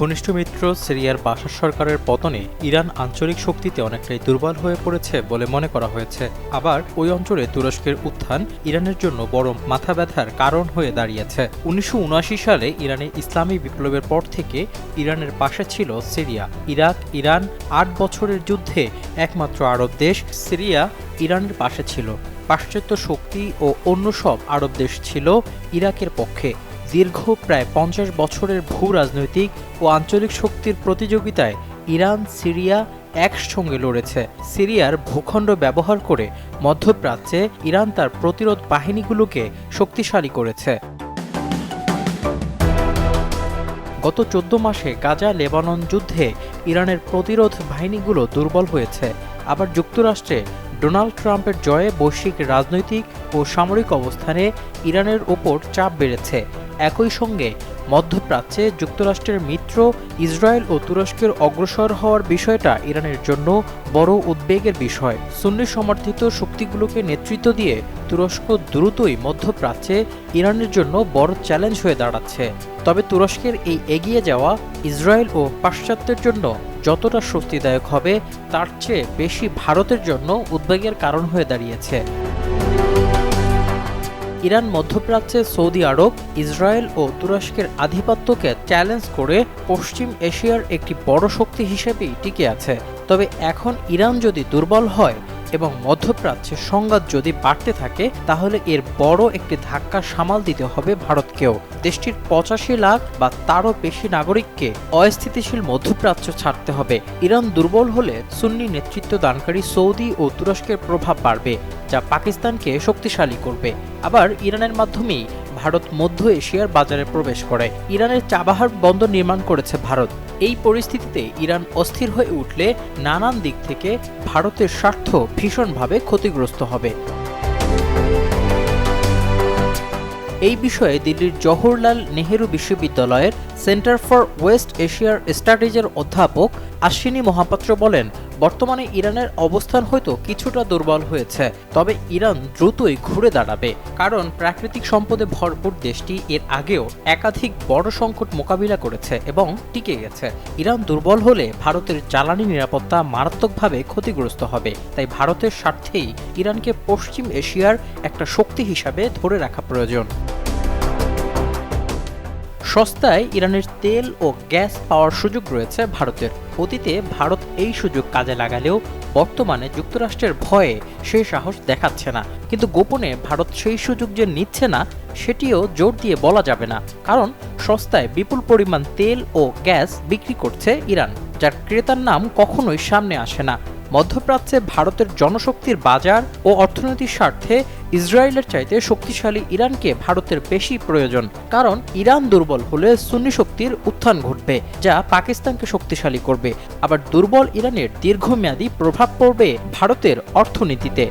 ঘনিষ্ঠ মিত্র সিরিয়ার বাশার সরকারের পতনে ইরান আঞ্চলিক শক্তিতে অনেকটাই দুর্বল হয়ে পড়েছে বলে মনে করা হয়েছে। আবার ওই অঞ্চলে তুরস্কের উত্থান ইরানের জন্য বড় মাথা ব্যথার কারণ হয়ে দাঁড়িয়েছে। উনিশশো সালে ইরানে ইসলামী বিপ্লবের পর থেকে ইরানের পাশে ছিল সিরিয়া। ইরাক, ইরান আট বছরের যুদ্ধে একমাত্র আরব দেশ সিরিয়া ইরানের পাশে ছিল। পাশ্চাত্য শক্তি ও অন্য সব আরব দেশ ছিল ইরাকের পক্ষে। দীর্ঘ প্রায় পঞ্চাশ বছরের ভূ রাজনৈতিক ও আঞ্চলিক শক্তির প্রতিযোগিতায় ইরান, সিরিয়া একসঙ্গে লড়েছে। সিরিয়ার ভূখণ্ড ব্যবহার করে মধ্যপ্রাচ্যে ইরান তার প্রতিরোধ বাহিনীগুলোকে শক্তিশালী করেছে। গত চোদ্দ মাসে গাজা লেবানন যুদ্ধে ইরানের প্রতিরোধ বাহিনীগুলো দুর্বল হয়েছে। আবার যুক্তরাষ্ট্রে ডোনাল্ড ট্রাম্পের জয়ে বৈশ্বিক রাজনৈতিক ও সামরিক অবস্থানে ইরানের ওপর চাপ বেড়েছে। একই সঙ্গে মধ্যপ্রাচ্যে যুক্তরাষ্ট্রের মিত্র ইসরায়েল ও তুরস্কের অগ্রসর হওয়ার বিষয়টা ইরানের জন্য বড় উদ্বেগের বিষয়। সুন্নি সমর্থিত শক্তিগুলোকে নেতৃত্ব দিয়ে তুরস্ক দ্রুতই মধ্যপ্রাচ্যে ইরানের জন্য বড় চ্যালেঞ্জ হয়ে দাঁড়াচ্ছে। তবে তুরস্কের এই এগিয়ে যাওয়া ইসরায়েল ও পাশ্চাত্যের জন্য যতটা স্বস্তিদায়ক হবে, তার চেয়ে বেশি ভারতের জন্য উদ্বেগের কারণ হয়ে দাঁড়িয়েছে। ইরান মধ্যপ্রাচ্যে সৌদি আরব, ইসরায়েল ও তুরস্কের আধিপত্যকে চ্যালেঞ্জ করে পশ্চিম এশিয়ার একটি বড় শক্তি হিসেবেই টিকে আছে। তবে এখন ইরান যদি দুর্বল হয় এবং মধ্যপ্রাচ্যে সংঘাত যদি বাড়তে থাকে, তাহলে এর বড় একটি ধাক্কা সামাল দিতে হবে ভারতকেও। দেশটির পঁচাশি লাখ বা তারও বেশি নাগরিককে অস্থিতিশীল মধ্যপ্রাচ্য ছাড়তে হবে। ইরান দুর্বল হলে সুন্নি নেতৃত্ব দানকারী সৌদি ও তুরস্কের প্রভাব বাড়বে, যা পাকিস্তানকে শক্তিশালী করবে। আবার ইরানের মাধ্যমেই ভারত মধ্য এশিয়ার বাজারে প্রবেশ করে। ইরানের চাবাহার বন্দর নির্মাণ করেছে ভারত। এই পরিস্থিতিতে ইরান অস্থির হয়ে উঠলে নানান দিক থেকে ভারতের স্বার্থ ভীষণভাবে ক্ষতিগ্রস্ত হবে। এই বিষয়ে দিল্লির জওহরলাল নেহেরু বিশ্ববিদ্যালয়ের সেন্টার ফর ওয়েস্ট এশিয়ার স্ট্র্যাটেজির অধ্যাপক আশ্বিনী মহাপাত্র বলেন বর্তমানে ইরানের অবস্থান হয়তো কিছুটা দুর্বল হয়েছে। তবে ইরান দ্রুতই ঘুরে দাঁড়াবে। কারণ প্রাকৃতিক সম্পদে ভরপুর দেশটি এর আগেও একাধিক বড় সংকট মোকাবিলা করেছে এবং টিকে গেছে। ইরান দুর্বল হলে ভারতের জ্বালানি নিরাপত্তা মারাত্মকভাবে ক্ষতিগ্রস্ত হবে। তাই ভারতের স্বার্থেই ইরানকে পশ্চিম এশিয়ার একটা শক্তি হিসাবে ধরে রাখা প্রয়োজন। সস্তায় ইরানের তেল ও গ্যাস পাওয়ার সুযোগ রয়েছে ভারতের। অতীতে ভারত এই সুযোগ কাজে লাগালেও বর্তমানে যুক্তরাষ্ট্রের ভয়ে সেই সাহস দেখাচ্ছে না। কিন্তু গোপনে ভারত সেই সুযোগ যে নিচ্ছে না, সেটিও জোর দিয়ে বলা যাবে না। কারণ সস্তায় বিপুল পরিমাণ তেল ও গ্যাস বিক্রি করছে ইরান, যার ক্রেতার নাম কখনোই সামনে আসে না। মধ্যপ্রাচ্যে ভারতের জনশক্তির বাজার ও অর্থনৈতিক স্বার্থে ইসরায়েলের চাইতে শক্তিশালী ইরানকে ভারতের বেশি প্রয়োজন, কারণ ইরান দুর্বল হলে সুন্নি শক্তির উত্থান ঘটবে, যা পাকিস্তানকে শক্তিশালী করবে। আবার দুর্বল ইরানের দীর্ঘমেয়াদী প্রভাব পড়বে ভারতের অর্থনীতিতে।